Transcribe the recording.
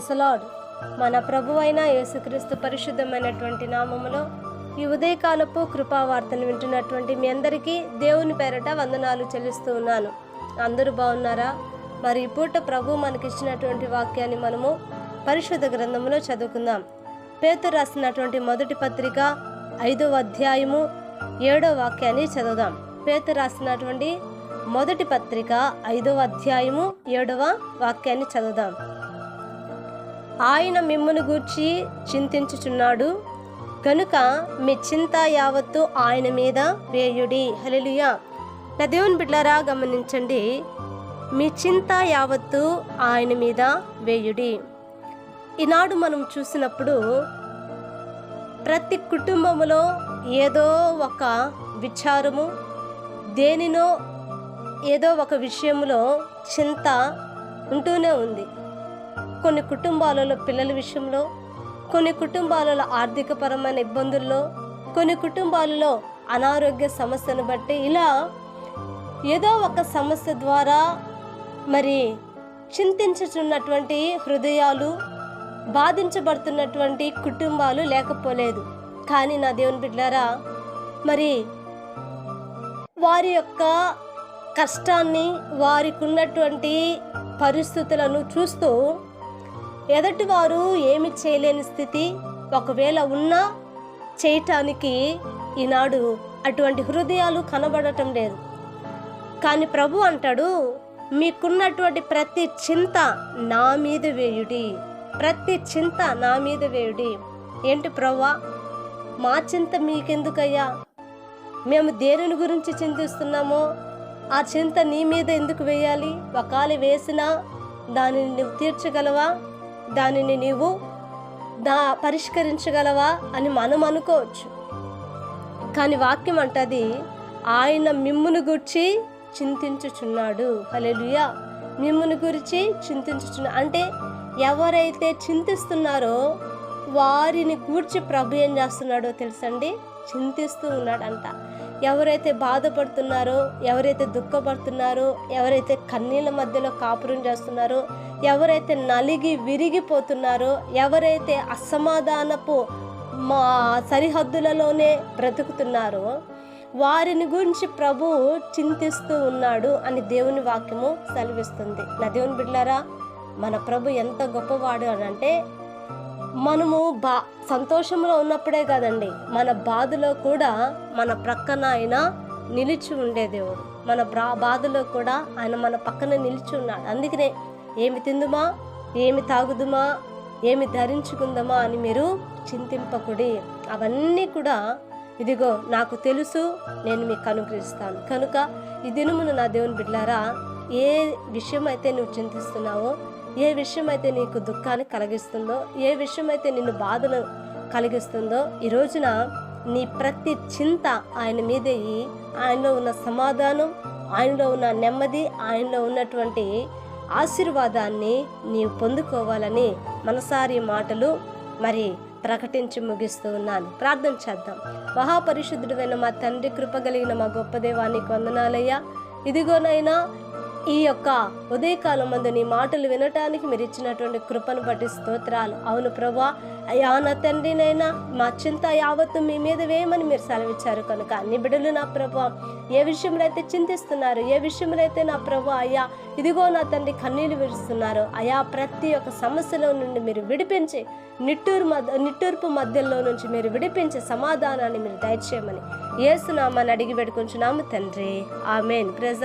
ప్రెసలాడ్ మన ప్రభువైన యేసుక్రీస్తు పరిశుద్ధమైనటువంటి నామములో ఈ ఉదయకాలపు కృపావార్తను వింటున్నటువంటి మీ అందరికీ దేవుని పేరట వందనాలు చెల్లిస్తూ ఉన్నాను. అందరూ బాగున్నారా? మరి ఈ పూట ప్రభు మనకిచ్చినటువంటి వాక్యాన్ని మనము పరిశుద్ధ గ్రంథంలో చదువుకుందాం. పేతు రాసినటువంటి మొదటి పత్రిక ఐదవ అధ్యాయము ఏడవ వాక్యాన్ని చదువుదాం. పేతు రాసినటువంటి మొదటి పత్రిక ఐదవ అధ్యాయము ఏడవ వాక్యాన్ని చదువుదాం. ఆయన మిమ్మును గూర్చి చింతించుచున్నాడు. కనుక మీ చింత యావత్తు ఆయన మీద వేయుడి. హల్లెలూయా. నా దేవుని బిడ్డలారా గమనించండి. మీ చింత యావత్తు ఆయన మీద వేయుడి. ఈనాడు మనం చూసినప్పుడు ప్రతి కుటుంబములో ఏదో ఒక విచారము దేనినో ఏదో ఒక విషయంలో చింత ఉంటూనే ఉంది. కొన్ని కుటుంబాలలో పిల్లల విషయంలో కొన్ని కుటుంబాలలో ఆర్థికపరమైన ఇబ్బందుల్లో కొన్ని కుటుంబాలలో అనారోగ్య సమస్యను బట్టి ఇలా ఏదో ఒక సమస్య ద్వారా మరి చింతించుతున్నటువంటి హృదయాలు బాధించబడుతున్నటువంటి కుటుంబాలు లేకపోలేదు. కానీ నా దేవుని బిడ్డారా మరి వారి యొక్క కష్టాన్ని వారికి ఉన్నటువంటి పరిస్థితులను చూస్తూ ఎదుటివారు ఏమి చేయలేని స్థితి. ఒకవేళ ఉన్నా చేయటానికి ఈనాడు అటువంటి హృదయాలు కనబడటం లేదు. కానీ ప్రభు అంటాడు మీకున్నటువంటి ప్రతి చింత నా మీద వేయుడి. ప్రతి చింత నా మీద వేయుడి. ఏంటి ప్రవ్వా? మా చింత మీకెందుకయ్యా? మేము దేనిని గురించి చింతిస్తున్నామో? ఆ చింత నీ మీద ఎందుకు వేయాలి? ఒకవేళ వేసినా దానిని నువ్వు తీర్చగలవా? దానిని నీవు దా పరిష్కరించగలవా అని మనం అనుకోవచ్చు. కానీ వాక్యం అంటది ఆయన మిమ్మును గుర్చి చింతించుచున్నాడు. హల్లెలూయా. మిమ్మును గురించి చింతించుచున్నా అంటే ఎవరైతే చింతిస్తున్నారో వారిని గూర్చి ప్రభు ఏం చేస్తున్నాడో తెలుసండి? చింతిస్తూ ఉన్నాడంట. ఎవరైతే బాధపడుతున్నారో ఎవరైతే దుఃఖపడుతున్నారో ఎవరైతే కన్నీళ్ళ మధ్యలో కాపురం చేస్తున్నారో ఎవరైతే నలిగి విరిగిపోతున్నారో ఎవరైతే అసమాధానపు మా సరిహద్దులలోనే బ్రతుకుతున్నారో వారిని గురించి ప్రభు చింతిస్తూ ఉన్నాడు అని దేవుని వాక్యము సెలవిస్తుంది. నా దేవుని బిడ్డలారా మన ప్రభు ఎంత గొప్పవాడు అని అంటే మనము బా సంతోషంలో ఉన్నప్పుడే కాదండి. మన బాధలో కూడా మన ప్రక్కన ఆయన నిలిచి ఉండే దేవుడు. మన బ్రా బాధలో కూడా ఆయన మన పక్కన నిలిచి ఉన్నాడు. అందుకనే ఏమి తిందుమా? ఏమి తాగుదుమా? ఏమి ధరించుకుందామా అని మీరు చింతింపకుడి. అవన్నీ కూడా ఇదిగో నాకు తెలుసు నేను మీకు అనుగ్రహిస్తాను. కనుక ఈ దినమును నా దేవుని బిడ్లారా ఏ విషయం అయితే నువ్వు చింతిస్తున్నావో ఏ విషయం అయితే నీకు దుఃఖాన్ని కలిగిస్తుందో ఏ విషయం అయితే నిన్ను బాధను కలిగిస్తుందో ఈ రోజున నీ ప్రతి చింత ఆయన మీద వేయి. ఆయనలో ఉన్న సమాధానం ఆయనలో ఉన్న నెమ్మది ఆయనలో ఉన్నటువంటి ఆశీర్వాదాన్ని నీవు పొందుకోవాలని మనసారి మాటలు మరి ప్రకటించి ముగిస్తూ ఉన్నాను ప్రార్థన చేద్దాం మహాపరిశుద్ధుడైన మా తండ్రి కృప కలిగిన మా గొప్ప దేవానికి వందనాలయ్యా ఇదిగోనైనా ఈ యొక్క ఉదయకాలం మందు నీ మాటలు వినటానికి మీరు ఇచ్చినటువంటి కృపను బట్టి స్తోత్రాలు. అవును ప్రభా అయ్యా నా తండ్రినైనా మా చింత యావత్తు మీ మీద వేయమని మీరు సెలవిచ్చారు కనుక. అన్ని బిడ్డలు నా ప్రభా ఏ విషయంలో అయితే చింతిస్తున్నారు ఏ విషయంలో అయితే నా ప్రభా అయ్యా ఇదిగో నా తండ్రి కన్నీళ్ళు విడుస్తున్నారు అయా ప్రతి ఒక్క సమస్యలో నుండి మీరు విడిపించి నిట్టూరు మధ్య నిట్టూర్పు మధ్యలో నుంచి మీరు విడిపించే సమాధానాన్ని మీరు దయచేయమని ఏసునామని అడిగి పెట్టుకుంటున్నాము తండ్రి. ఆమెన్. ప్రెజ్